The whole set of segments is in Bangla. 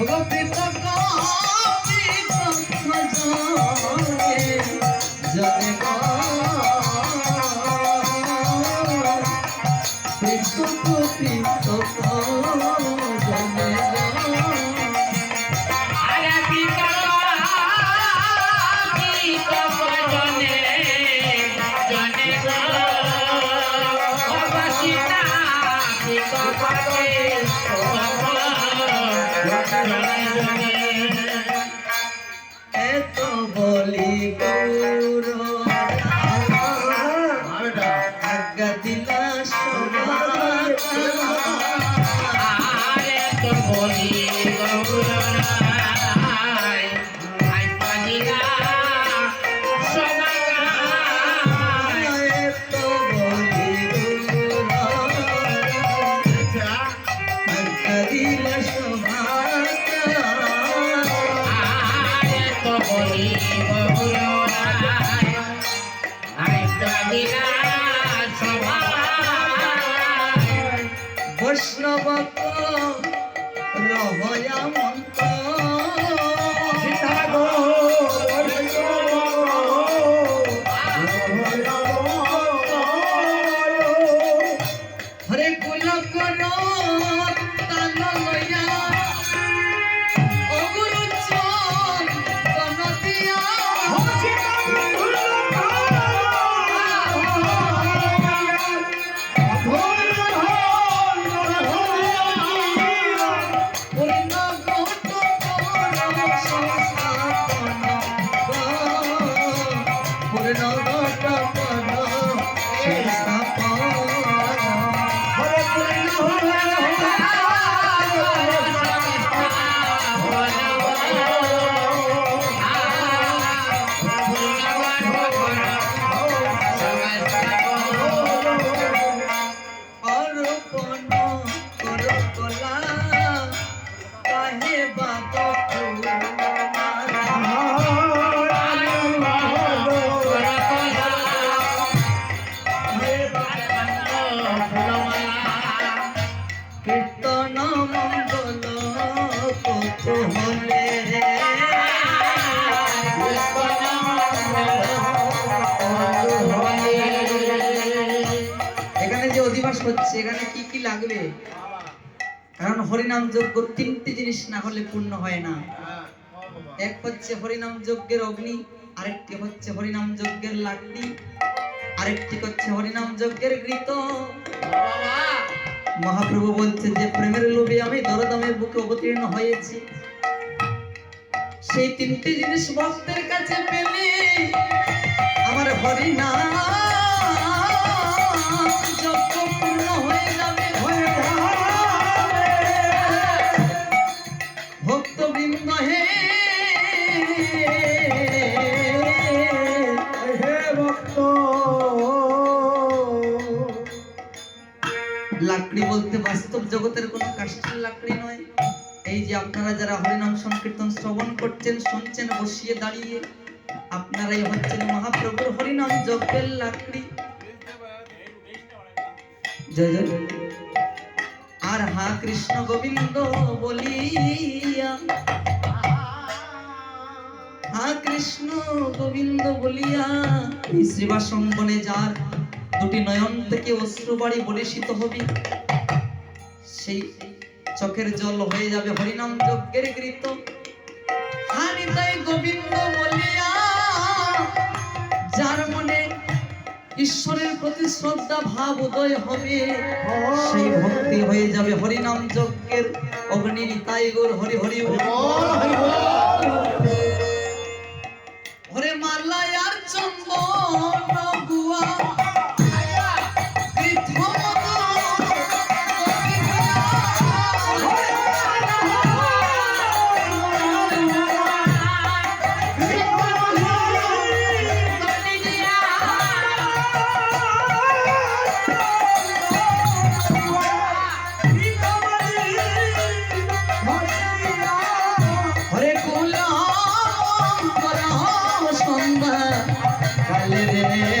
গোপিত গোপিত তো পূর্ণ হচ্ছে, এখানে কি কি লাগবে? কারণ হরিনাম যজ্ঞ তিনটি জিনিস না হলে পূর্ণ হয় না। এক হচ্ছে হরিনাম যজ্ঞের অগ্নি, আরেকটি হচ্ছে হরিনাম যজ্ঞের লাকড়ি, আরেকটি হচ্ছে হরিনাম যজ্ঞের ঘৃত। মহাপ্রভু বলছেন যে, প্রেমের লোভে আমি দরদামের বুকে অবতীর্ণ হয়েছি। সেই তিনটি জিনিস ভক্তের কাছে পেলে আমার হরিনাম লাকড়ি বলতে বাস্তব জগতের কোনো কাষ্ঠের লাকড়ি নয় এই যে আপনারা যারা হরিনাম সংকীর্তন শ্রবণ করছেন, শুনছেন, বসিয়ে দাঁড়িয়ে, আপনারাই হচ্ছেন মহাপ্রভুর হরিনাম যজ্ঞের লাকড়ি জয় জয়। আর হা কৃষ্ণ গোবিন্দ বলিয়া, হা কৃষ্ণ গোবিন্দ বলিয়া শ্রীবাসঙ্গনে যার দুটি নয়ন থেকে অশ্রু বাড়ি বলিষিত হবে। সেই চোখের জল হয়ে যাবে হরিনাম যজ্ঞের হানি তাই গোবিন্দ বলিয়া যার মনে ঈশ্বরের প্রতি শ্রদ্ধা ভাব উদয় হবে সেই ভক্তি হয়ে যাবে হরিনাম যজ্ঞের অগ্নি। তাই গোর হরি হরি হরে মালাই আর রে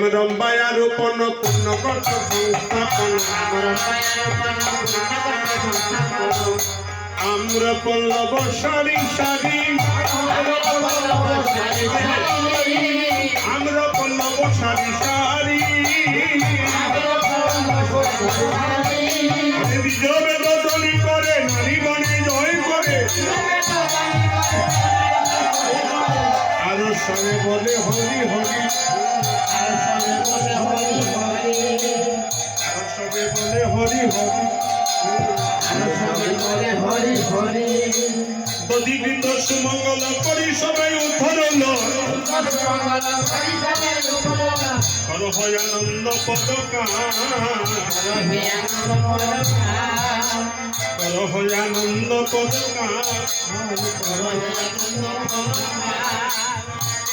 আগে রাম রম্বায়া রূপন পূর্ণ সংস্থাপন আম্র পল্লব সারি সারি। আম্র পল্লব সারি সারি। বিজয় বদলি করে, নারী বনে জয় করে। সঙ্গে বলে হরি হরি আরও সঙ্গে বলে হরি হরি আরও সঙ্গে বলে হরি হরি আরও সঙ্গে বলে হরি হরি। প্রতিবৃন্দ সুমঙ্গল করি সবাই উদ্ধরণ। কর হয় আনন্দ পদকা কর হয় আনন্দ পদকা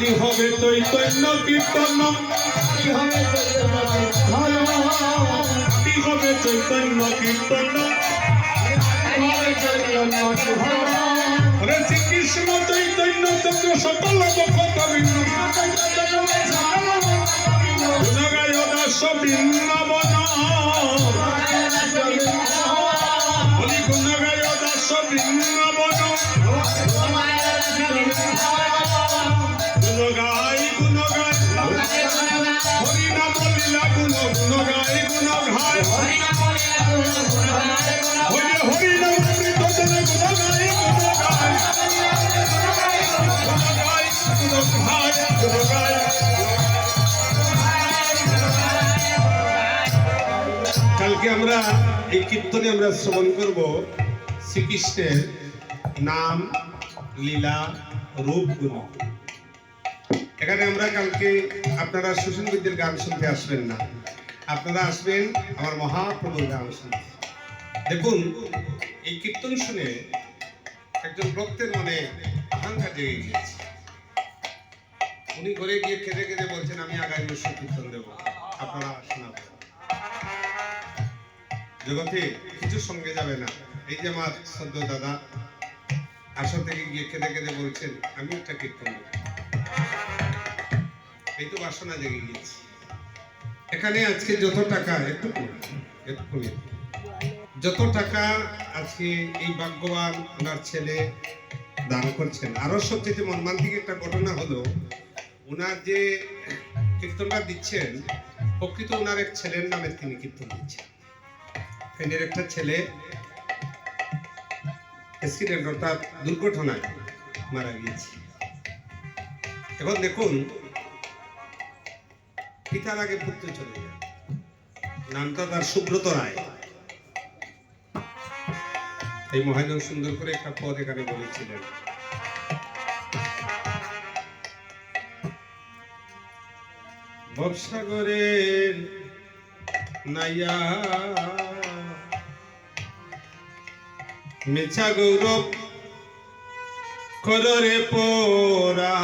কালি হবে চৈতন্য কীর্তন? কি হবে চৈতন্য কীর্তন? শ্রীকৃষ্ণ চৈতন্য চন্দ্র সকল বৃন্দ গায় দাস বৃন্দাবন। এই কীর্তনে আমরা শ্রবণ করব শ্রীকৃষ্ণের নাম, লীলা রূপ গুণ এখানে আমরা কালকে আপনারা সুশীল বিদ্যের গান শুনতে আসবেন না। আপনারা আসবেন আমার মহাপ্রভুর গান শুনতে। দেখুন, এই কীর্তন শুনে একজন ভক্তের মনে আকাঙ্ক্ষা জেগে গিয়েছে। উনি ঘরে গিয়ে কেঁদে কেঁদে বলছেন, আমি আগামী বছর কীর্তন দেব। আপনারা শোনাবেন। জগতে কিছু সঙ্গে যাবে না। এই যে আমার সদ্য দাদা আসর থেকে গিয়ে কেঁদে কেঁদে বলছেন, আমি একটা কীর্তন এই তো বাসনা জেগে গিয়েছে। এখানে আজকে যত টাকা, একটু একটু যত টাকা আজকে এই ভাগ্যবান ওনার ছেলে দান করছেন আরও সবচেয়ে মর্মান্তিক একটা ঘটনা হলো, ওনার যে কীর্তনটা দিচ্ছেন, প্রকৃত ওনার এক ছেলের নামে তিনি কীর্তন দিচ্ছেন। ফ্রেন্ডের একটা ছেলে অ্যাক্সিডেন্ট অর্থাৎ দুর্ঘটনায় মারা গিয়েছে। এখন দেখুন, পিতার আগে পুত্র চলে যায়। নামটা তার সুব্রত রায়। এই মহাজন সুন্দর করে একটা পদ এখানে বলেছিলেন। ভবসাগরের নাইয়া মেছা গৌরব কররে পোরা